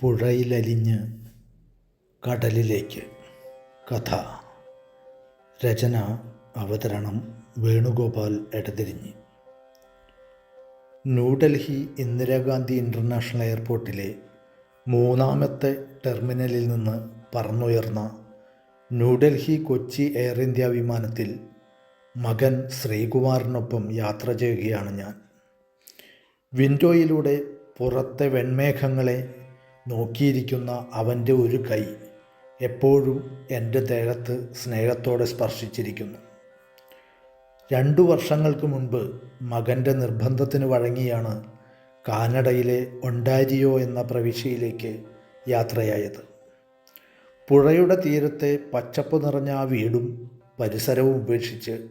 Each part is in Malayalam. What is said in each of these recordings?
പുഴയിലലിഞ്ഞ് കടലിലേക്ക്. കഥ. രചന അവതരണം വേണുഗോപാൽ എടതിരിഞ്ഞ്. ന്യൂഡൽഹി ഇന്ദിരാഗാന്ധി ഇന്റർനാഷണൽ എയർപോർട്ടിലെ മൂന്നാമത്തെ ടെർമിനലിൽ നിന്ന് പറന്നുയർന്ന ന്യൂഡൽഹി കൊച്ചി എയർ ഇന്ത്യ വിമാനത്തിൽ മകൻ ശ്രീകുമാറിനൊപ്പം യാത്ര ചെയ്യുകയാണ് ഞാൻ. വിൻഡോയിലൂടെ പുറത്തെ വെൺമേഘങ്ങളെ നോക്കിയിരിക്കുന്ന അവന്റെ ഒരു കൈ എപ്പോഴും എന്റെ ദേഹത്ത് സ്നേഹത്തോടെ സ്പർശിച്ചിരിക്കുന്നു. രണ്ടു വർഷങ്ങൾക്ക് മുൻപ് മകന്റെ നിർബന്ധത്തിന് വഴങ്ങിയാണ് കാനഡയിലെ ഒണ്ടാരിയോ എന്ന പ്രവിശ്യയിലേക്ക് യാത്രയായത്. പുഴയുടെ തീരത്തെ പച്ചപ്പ് നിറഞ്ഞ ആ വീടും പരിസരവും ഉപേക്ഷിച്ച്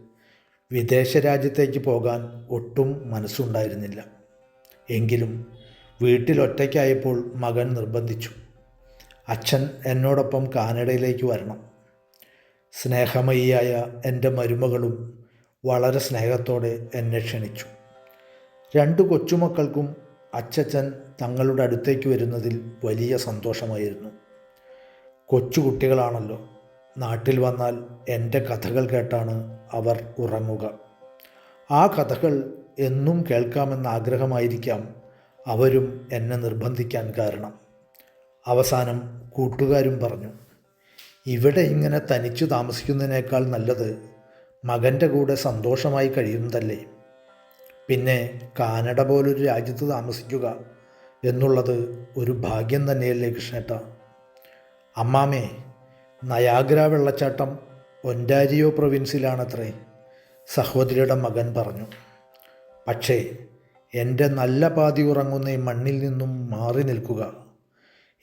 വിദേശ രാജ്യത്തേക്ക് പോകാൻ ഒട്ടും മനസ്സുണ്ടായിരുന്നില്ല. എങ്കിലും വീട്ടിൽ ഒറ്റയ്ക്കായപ്പോൾ മകൻ നിർബന്ധിച്ചു. അച്ഛൻ എന്നോടൊപ്പം കാനഡയിലേക്ക് വരണം. സ്നേഹമയിയായ എന്റെ മരുമകളും വളരെ സ്നേഹത്തോടെ എന്നെ ക്ഷണിച്ചു. രണ്ട് കൊച്ചുമക്കൾക്കും അച്ചച്ചൻ തങ്ങളുടെ അടുത്തേക്ക് വരുന്നതിൽ വലിയ സന്തോഷമായിരുന്നു. കൊച്ചുകുട്ടികളാണല്ലോ. നാട്ടിൽ വന്നാൽ എന്റെ കഥകൾ കേട്ടാണ് അവർ ഉറങ്ങുക. ആ കഥകൾ എന്നും കേൾക്കാമെന്ന ആഗ്രഹമായിരിക്കാം അവരും എന്നെ നിർബന്ധിക്കാൻ കാരണം. അവസാനം കൂട്ടുകാരും പറഞ്ഞു ഇവിടെ ഇങ്ങനെ തനിച്ചു താമസിക്കുന്നതിനേക്കാൾ നല്ലത് മകന്റെ കൂടെ സന്തോഷമായി കഴിയുന്നതല്ലേ? പിന്നെ കാനഡ പോലൊരു രാജ്യത്ത് താമസിക്കുക എന്നുള്ളത് ഒരു ഭാഗ്യം തന്നെയല്ലേ കൃഷ്ണേട്ട? അമ്മാമേ നയാഗ്ര വെള്ളച്ചാട്ടം ഒന്റാരിയോ പ്രൊവിൻസിലാണത്രേ സഹോദരിയുടെ മകൻ പറഞ്ഞു. പക്ഷേ എന്റെ നല്ല പാതി ഉറങ്ങുന്ന ഈ മണ്ണിൽ നിന്നും മാറി നിൽക്കുക.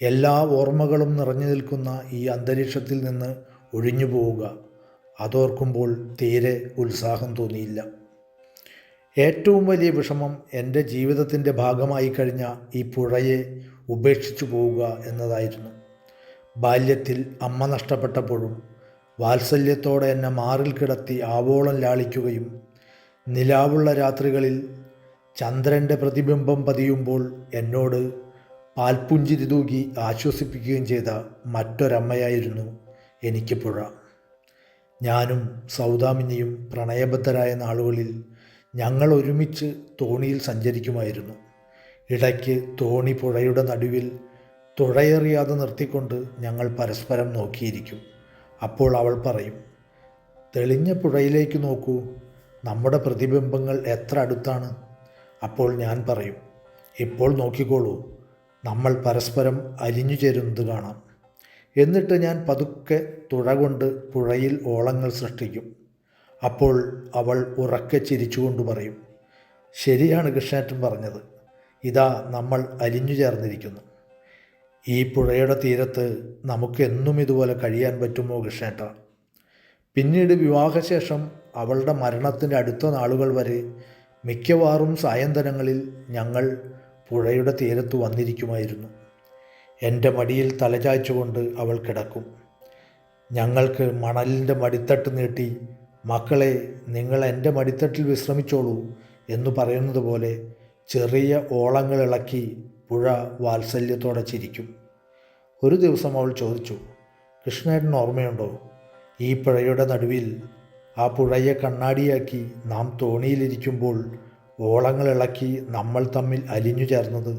എല്ലാ ഓർമ്മകളും നിറഞ്ഞു നിൽക്കുന്ന ഈ അന്തരീക്ഷത്തിൽ നിന്ന് ഒഴിഞ്ഞു പോവുക. അതോർക്കുമ്പോൾ തീരെ ഉത്സാഹം തോന്നിയില്ല. ഏറ്റവും വലിയ വിഷമം എന്റെ ജീവിതത്തിന്റെ ഭാഗമായി കഴിഞ്ഞ ഈ പുഴയെ ഉപേക്ഷിച്ചു പോവുക എന്നതായിരുന്നു. ബാല്യത്തിൽ അമ്മ നഷ്ടപ്പെട്ടപ്പോഴും വാത്സല്യത്തോടെ എന്നെ മാറിൽ കിടത്തി ആവോളം ലാളിക്കുകയും നിലാവുള്ള രാത്രികളിൽ ചന്ദ്രന്റെ പ്രതിബിംബം പതിയുമ്പോൾ എന്നോട് പാൽപുഞ്ചിരി തൂകി ആശ്വസിപ്പിക്കുകയും ചെയ്ത മറ്റൊരമ്മയായിരുന്നു എനിക്ക് പുഴ. ഞാനും സൗദാമിനിയും പ്രണയബദ്ധരായ നാളുകളിൽ ഞങ്ങൾ ഒരുമിച്ച് തോണിയിൽ സഞ്ചരിക്കുമായിരുന്നു. ഇടയ്ക്ക് തോണി പുഴയുടെ നടുവിൽ തുഴയെറിയാതെ നിർത്തിക്കൊണ്ട് ഞങ്ങൾ പരസ്പരം നോക്കിയിരിക്കും. അപ്പോൾ അവൾ പറയും തെളിഞ്ഞ പുഴയിലേക്ക് നോക്കൂ. നമ്മുടെ പ്രതിബിംബങ്ങൾ എത്ര അടുത്താണ്? അപ്പോൾ ഞാൻ പറയും ഇപ്പോൾ നോക്കിക്കോളൂ നമ്മൾ പരസ്പരം അലിഞ്ഞു ചേരുന്നത് കാണാം. എന്നിട്ട് ഞാൻ പതുക്കെ തുഴ കൊണ്ട് പുഴയിൽ ഓളങ്ങൾ സൃഷ്ടിക്കും. അപ്പോൾ അവൾ ഉറക്കെ ചിരിച്ചുകൊണ്ട് പറയും ശരിയാണ് കൃഷ്ണേറ്റൻ പറഞ്ഞത്. ഇതാ നമ്മൾ അലിഞ്ഞു ചേർന്നിരിക്കുന്നു. ഈ പുഴയുടെ തീരത്ത് നമുക്ക് എന്നും ഇതുപോലെ കഴിയാൻ പറ്റുമോ കൃഷ്ണേട്ട? പിന്നീട് വിവാഹശേഷം അവളുടെ മരണത്തിന്റെ അടുത്ത നാളുകൾ വരെ മിക്കവാറും സായന്തനങ്ങളിൽ ഞങ്ങൾ പുഴയുടെ തീരത്ത് വന്നിരിക്കുമായിരുന്നു. എന്റെ മടിയിൽ തലചായ്ച്ചുകൊണ്ട് അവൾ കിടക്കും. ഞങ്ങൾക്ക് മണലിന്റെ മടിത്തട്ട് നീട്ടി മക്കളെ നിങ്ങൾ എന്റെ മടിത്തട്ടിൽ വിശ്രമിച്ചോളൂ എന്ന് പറയുന്നത് പോലെ ചെറിയ ഓളങ്ങൾ ഇളക്കി പുഴ വാത്സല്യത്തോടെ ചിരിക്കും. ഒരു ദിവസം അവൾ ചോദിച്ചു കൃഷ്ണേട്ടൻ ഓർമ്മയുണ്ടോ? ഈ പുഴയുടെ നടുവിൽ ആ പുഴയെ കണ്ണാടിയാക്കി നാം തോണിയിലിരിക്കുമ്പോൾ ഓളങ്ങൾ ഇളക്കി നമ്മൾ തമ്മിൽ അലിഞ്ഞു ചേർന്നത്.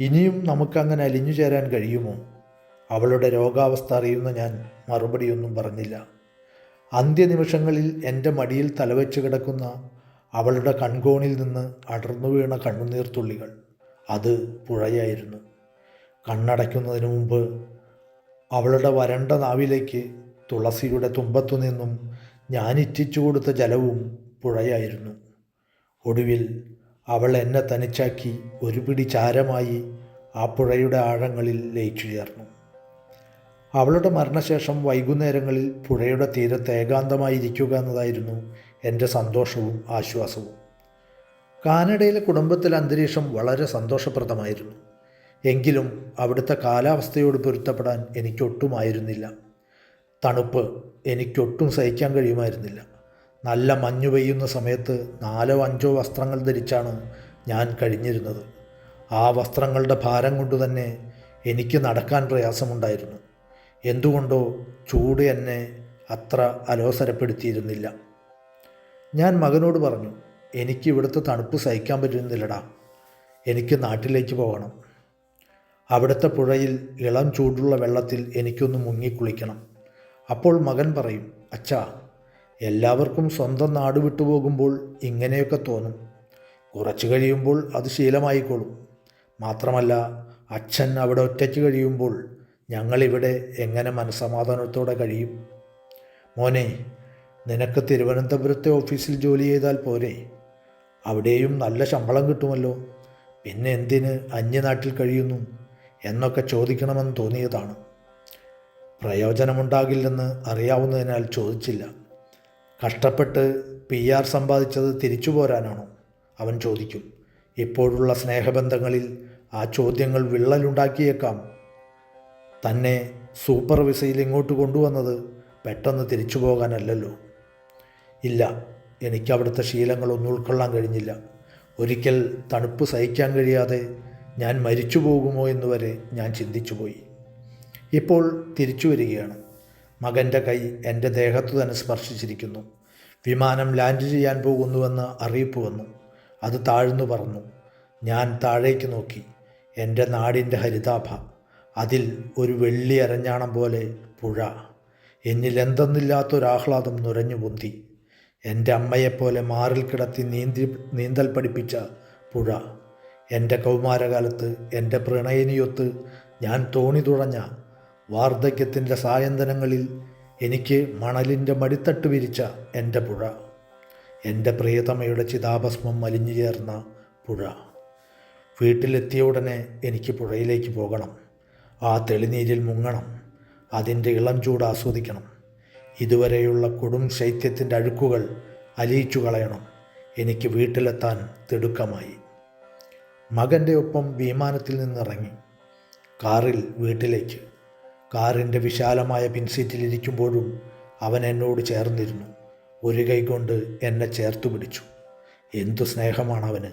ഇനിയും നമുക്കങ്ങനെ അലിഞ്ഞു ചേരാൻ കഴിയുമോ? അവളുടെ രോഗാവസ്ഥ അറിയുന്ന ഞാൻ മറുപടിയൊന്നും പറഞ്ഞില്ല. അന്ത്യനിമിഷങ്ങളിൽ എന്റെ മടിയിൽ തലവെച്ച് കിടക്കുന്ന അവളുടെ കൺകോണിൽ നിന്ന് അടർന്നു വീണ കണ്ണുനീർത്തുള്ളികൾ അത് പുഴയായിരുന്നു. കണ്ണടയ്ക്കുന്നതിന് മുമ്പ് അവളുടെ വരണ്ട നാവിലേക്ക് തുളസിയുടെ തുമ്പത്തു നിന്നും ഞാൻ ഇറ്റിച്ചു കൊടുത്ത ജലവും പുഴയായിരുന്നു. ഒടുവിൽ അവൾ എന്നെ തനിച്ചാക്കി ഒരു പിടി ചാരമായി ആ പുഴയുടെ ആഴങ്ങളിൽ ലയിച്ചു ചേർന്നു അവളുടെ മരണശേഷം വൈകുന്നേരങ്ങളിൽ പുഴയുടെ തീരത്ത് ഏകാന്തമായിരിക്കുക എന്നതായിരുന്നു എന്റെ സന്തോഷവും ആശ്വാസവും. കാനഡയിലെ കുടുംബത്തിലെ അന്തരീക്ഷം വളരെ സന്തോഷപ്രദമായിരുന്നു. എങ്കിലും അവിടുത്തെ കാലാവസ്ഥയോട് പൊരുത്തപ്പെടാൻ എനിക്കൊട്ടുമായിരുന്നില്ല. തണുപ്പ് എനിക്കൊട്ടും സഹിക്കാൻ കഴിയുമായിരുന്നില്ല. നല്ല മഞ്ഞു പെയ്യുന്ന സമയത്ത് നാലോ അഞ്ചോ വസ്ത്രങ്ങൾ ധരിച്ചാണ് ഞാൻ കഴിഞ്ഞിരുന്നത്. ആ വസ്ത്രങ്ങളുടെ ഭാരം കൊണ്ട് തന്നെ എനിക്ക് നടക്കാൻ പ്രയാസമുണ്ടായിരുന്നു. എന്തുകൊണ്ടോ ചൂട് എന്നെ അത്ര അലോസരപ്പെടുത്തിയിരുന്നില്ല. ഞാൻ മകനോട് പറഞ്ഞു എനിക്ക് ഇവിടുത്തെ തണുപ്പ് സഹിക്കാൻ പറ്റുന്നില്ലടാ. എനിക്ക് നാട്ടിലേക്ക് പോകണം. അവിടുത്തെ പുഴയിൽ ഇളം ചൂടുള്ള വെള്ളത്തിൽ എനിക്കൊന്ന് മുങ്ങിക്കുളിക്കണം അപ്പോൾ മകൻ പറയും അച്ഛാ എല്ലാവർക്കും സ്വന്തം നാട് വിട്ടുപോകുമ്പോൾ ഇങ്ങനെയൊക്കെ തോന്നും. കുറച്ച് കഴിയുമ്പോൾ അത് ശീലമായിക്കോളും. മാത്രമല്ല അച്ഛൻ അവിടെ ഒറ്റയ്ക്ക് കഴിയുമ്പോൾ ഞങ്ങളിവിടെ എങ്ങനെ മനസമാധാനത്തോടെ കഴിയും? മോനെ നിനക്ക് തിരുവനന്തപുരത്തെ ഓഫീസിൽ ജോലി ചെയ്താൽ പോരെ. അവിടെയും നല്ല ശമ്പളം കിട്ടുമല്ലോ. പിന്നെ എന്തിന് അന്യനാട്ടിൽ കഴിയുന്നു? എന്നൊക്കെ ചോദിക്കണമെന്ന് തോന്നിയതാണ്. പ്രയോജനമുണ്ടാകില്ലെന്ന് അറിയാവുന്നതിനാൽ ചോദിച്ചില്ല. കഷ്ടപ്പെട്ട് പി ആർ സമ്പാദിച്ചത് തിരിച്ചു പോരാനാണോ? അവൻ ചോദിക്കും. ഇപ്പോഴുള്ള സ്നേഹബന്ധങ്ങളിൽ ആ ചോദ്യങ്ങൾ വിള്ളലുണ്ടാക്കിയേക്കാം. തന്നെ സൂപ്പർ വിസയിൽ ഇങ്ങോട്ട് കൊണ്ടുവന്നത് പെട്ടെന്ന് തിരിച്ചു പോകാനല്ലല്ലോ. ഇല്ല എനിക്ക് അവിടുത്തെ ശീലങ്ങളൊന്നും ഉൾക്കൊള്ളാൻ കഴിഞ്ഞില്ല. ഒരിക്കൽ തണുപ്പ് സഹിക്കാൻ കഴിയാതെ ഞാൻ മരിച്ചു പോകുമോ എന്നുവരെ ഞാൻ ചിന്തിച്ചുപോയി. ഇപ്പോൾ തിരിച്ചു വരികയാണ്. മകന്റെ കൈ എന്റെ ദേഹത്തു തന്നെ സ്പർശിച്ചിരിക്കുന്നു. വിമാനം ലാൻഡ് ചെയ്യാൻ പോകുന്നുവെന്ന് അറിയിപ്പ് വന്നു. അത് താഴ്ന്നു പറഞ്ഞു ഞാൻ താഴേക്ക് നോക്കി. എന്റെ നാടിന്റെ ഹരിതാഭ. അതിൽ ഒരു വെള്ളി അരഞ്ഞാണം പോലെ പുഴ. എന്നിൽ എന്തെന്നില്ലാത്തൊരാഹ്ലാദം നുരഞ്ഞു പൊന്തി. എന്റെ അമ്മയെപ്പോലെ മാറിൽ കിടത്തി നീന്തി നീന്തൽ പഠിപ്പിച്ച പുഴ. എന്റെ കൗമാരകാലത്ത് എന്റെ പ്രണയിനിയൊത്ത് ഞാൻ തോണി തുഴഞ്ഞ വാർദ്ധക്യത്തിന്റെ സായന്തനങ്ങളിൽ എനിക്ക് മണലിന്റെ മടിത്തട്ട് വിരിച്ച എന്റെ പുഴ എന്റെ പ്രിയതമയുടെ ചിതാഭസ്മം മലിഞ്ഞു ചേർന്ന പുഴ. വീട്ടിലെത്തിയ ഉടനെ എനിക്ക് പുഴയിലേക്ക് പോകണം. ആ തെളിനീരിൽ മുങ്ങണം. അതിന്റെ ഇളം ചൂട് ആസ്വദിക്കണം. ഇതുവരെയുള്ള കൊടും ശൈത്യത്തിന്റെ അഴുക്കുകൾ അലിയിച്ചു കളയണം. എനിക്ക് വീട്ടിലെത്താൻ തിടുക്കമായി. മകന്റെ ഒപ്പം വിമാനത്തിൽ നിന്നിറങ്ങി. കാറിൽ വീട്ടിലേക്ക്. കാറിന്റെ വിശാലമായ പിൻസീറ്റിലിരിക്കുമ്പോഴും അവൻ എന്നോട് ചേർന്നിരുന്നു. ഒരു കൈകൊണ്ട് എന്നെ ചേർത്തു പിടിച്ചു. എന്തു സ്നേഹമാണ് അവന്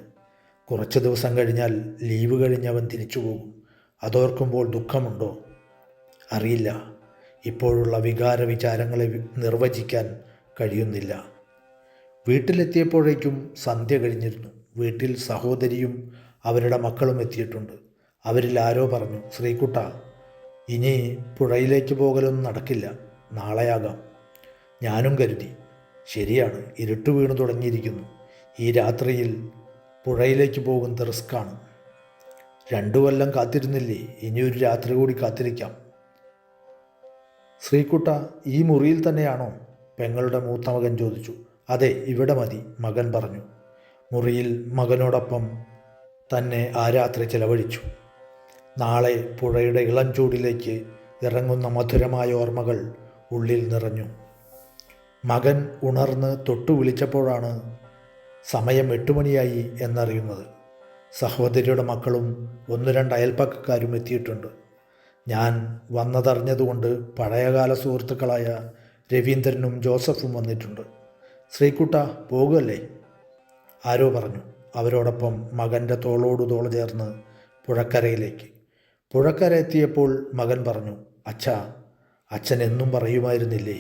കുറച്ച് ദിവസം കഴിഞ്ഞാൽ ലീവ് കഴിഞ്ഞവൻ തിരിച്ചു പോകും. അതോർക്കുമ്പോൾ ദുഃഖമുണ്ടോ? അറിയില്ല. ഇപ്പോഴുള്ള വികാര വിചാരങ്ങളെ നിർവചിക്കാൻ കഴിയുന്നില്ല. വീട്ടിലെത്തിയപ്പോഴേക്കും സന്ധ്യ കഴിഞ്ഞിരുന്നു. വീട്ടിൽ സഹോദരിയും അവരുടെ മക്കളും എത്തിയിട്ടുണ്ട്. അവരിൽ ആരോ പറഞ്ഞു ശ്രീകുട്ട ഇനി പുഴയിലേക്ക് പോകലൊന്നും നടക്കില്ല. നാളെയാകാം. ഞാനും കരുതി. ശരിയാണ് ഇരുട്ട് വീണു തുടങ്ങിയിരിക്കുന്നു. ഈ രാത്രിയിൽ പുഴയിലേക്ക് പോകുന്നത് റിസ്ക്കാണ് രണ്ടു കൊല്ലം കാത്തിരുന്നില്ലേ? ഇനിയൊരു രാത്രി കൂടി കാത്തിരിക്കാം. ശ്രീകുട്ട ഈ മുറിയിൽ തന്നെയാണോ? പെങ്ങളുടെ മൂത്ത മകൻ ചോദിച്ചു. അതെ ഇവിടെ മതി മകൻ പറഞ്ഞു. മുറിയിൽ മകനോടൊപ്പം തന്നെ ആ രാത്രി ചെലവഴിച്ചു. നാളെ പുഴയുടെ ഇളം ചൂടിലേക്ക് ഇറങ്ങുന്ന മധുരമായ ഓർമ്മകൾ ഉള്ളിൽ നിറഞ്ഞു. മകൻ ഉണർന്ന് തൊട്ടു വിളിച്ചപ്പോഴാണ് സമയം എട്ടുമണിയായി എന്നറിയുന്നത്. സഹോദരിയുടെ മക്കളും ഒന്ന് രണ്ട് അയൽപ്പക്കക്കാരും എത്തിയിട്ടുണ്ട്. ഞാൻ വന്നതറിഞ്ഞതുകൊണ്ട് പഴയകാല സുഹൃത്തുക്കളായ രവീന്ദ്രനും ജോസഫും വന്നിട്ടുണ്ട്. ശ്രീക്കുട്ട പോകുമല്ലേ ആരോ പറഞ്ഞു. അവരോടൊപ്പം മകന്റെ തോളോട് തോൾ ചേർന്ന് പുഴക്കരയിലേക്ക്. പുഴക്കര എത്തിയപ്പോൾ മകൻ പറഞ്ഞു അച്ഛ അച്ഛൻ എന്നും പറയുമായിരുന്നില്ലേ?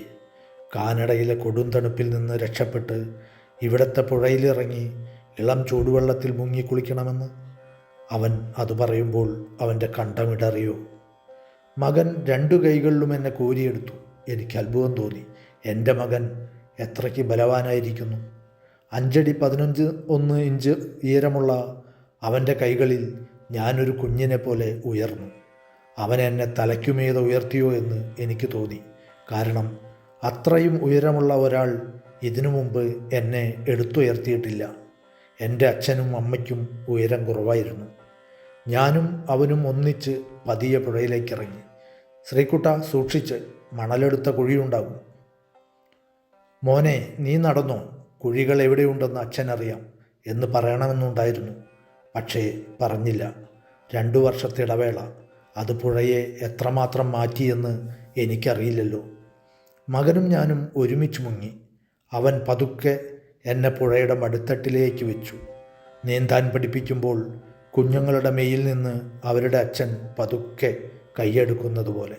കാനഡയിലെ കൊടും തണുപ്പിൽ നിന്ന് രക്ഷപ്പെട്ട് ഇവിടത്തെ പുഴയിലിറങ്ങി ഇളം ചൂടുവെള്ളത്തിൽ മുങ്ങി കുളിക്കണമെന്ന്? അവൻ അത് പറയുമ്പോൾ അവന്റെ കണ്ടമിടറിയോ മകൻ രണ്ടു കൈകളിലും എന്നെ കോരിയെടുത്തു. എനിക്ക് അത്ഭുതം തോന്നി. എന്റെ മകൻ എത്രയ്ക്ക് ബലവാനായിരിക്കുന്നു? അഞ്ചടി പതിനഞ്ച് ഒന്ന് ഇഞ്ച് ഉയരമുള്ള അവന്റെ കൈകളിൽ ഞാനൊരു കുഞ്ഞിനെ പോലെ ഉയർന്നു. അവൻ എന്നെ തലയ്ക്കുമീതെ ഉയർത്തിയോ എന്ന് എനിക്ക് തോന്നി. കാരണം അത്രയും ഉയരമുള്ള ഒരാൾ ഇതിനു മുമ്പ് എന്നെ എടുത്തുയർത്തിയിട്ടില്ല. എന്റെ അച്ഛനും അമ്മയ്ക്കും ഉയരം കുറവായിരുന്നു. ഞാനും അവനും ഒന്നിച്ച് പതിയെ പുഴയിലേക്ക് ഇറങ്ങി ശ്രീകുട്ട സൂക്ഷിച്ച് മണലെടുത്ത കുഴിയുണ്ടാകും. മോനെ നീ നടന്നോ? കുഴികൾ എവിടെയുണ്ടെന്ന് അച്ഛനറിയാം എന്ന് പറയണമെന്നുണ്ടായിരുന്നു. പക്ഷേ പറഞ്ഞില്ല. രണ്ടു വർഷത്തെ ഇടവേള. അത് പുഴയെ എത്രമാത്രം മാറ്റിയെന്ന് എനിക്കറിയില്ലല്ലോ. മകനും ഞാനും ഒരുമിച്ച് മുങ്ങി. അവൻ പതുക്കെ എന്നെ പുഴയുടെ മടുത്തട്ടിലേക്ക് വെച്ചു. നീന്താൻ പഠിപ്പിക്കുമ്പോൾ കുഞ്ഞുങ്ങളുടെ മെയിൽ നിന്ന് അവരുടെ അച്ഛൻ പതുക്കെ കൈയെടുക്കുന്നത് പോലെ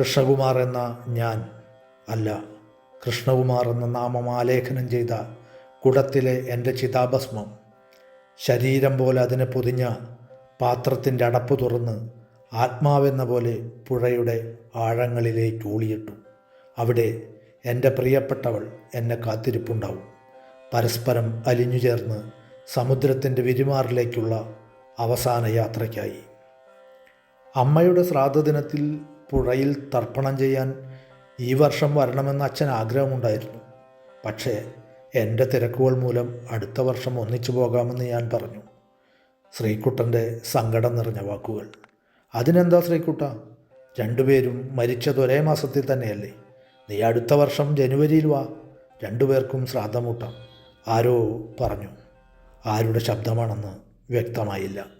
കൃഷ്ണകുമാർ എന്ന ഞാൻ അല്ല. കൃഷ്ണകുമാർ എന്ന നാമം ആലേഖനം ചെയ്ത കുടത്തിലെ എന്റെ ചിതാഭസ്മം. ശരീരം പോലെ അതിനെ പൊതിഞ്ഞ പാത്രത്തിന്റെ അടപ്പ് തുറന്ന് ആത്മാവെന്ന പോലെ പുഴയുടെ ആഴങ്ങളിലേക്ക് ഊളിയിട്ടു. അവിടെ എന്റെ പ്രിയപ്പെട്ടവൾ എന്നെ കാത്തിരിപ്പുണ്ടാവും. പരസ്പരം അലിഞ്ഞു ചേർന്ന് സമുദ്രത്തിന്റെ വിരിമാറിലേക്കുള്ള അവസാന യാത്രയ്ക്കായി. അമ്മയുടെ ശ്രാദ്ധദിനത്തിൽ പുഴയിൽ തർപ്പണം ചെയ്യാൻ ഈ വർഷം വരണമെന്ന് അച്ഛൻ ആഗ്രഹമുണ്ടായിരുന്നു. പക്ഷേ എന്റെ തിരക്കുകൾ മൂലം അടുത്ത വർഷം ഒന്നിച്ചു പോകാമെന്ന് ഞാൻ പറഞ്ഞു. ശ്രീക്കുട്ടന്റെ സങ്കടം നിറഞ്ഞ വാക്കുകൾ. അതിനെന്താ ശ്രീക്കുട്ട രണ്ടുപേരും മരിച്ചത് ഒരേ മാസത്തിൽ തന്നെയല്ലേ? നീ അടുത്ത വർഷം ജനുവരിയിൽ വാ. രണ്ടുപേർക്കും ശ്രാദ്ധമൂട്ടാം. ആരോ പറഞ്ഞു. ആരുടെ ശബ്ദമാണെന്ന് വ്യക്തമായില്ല.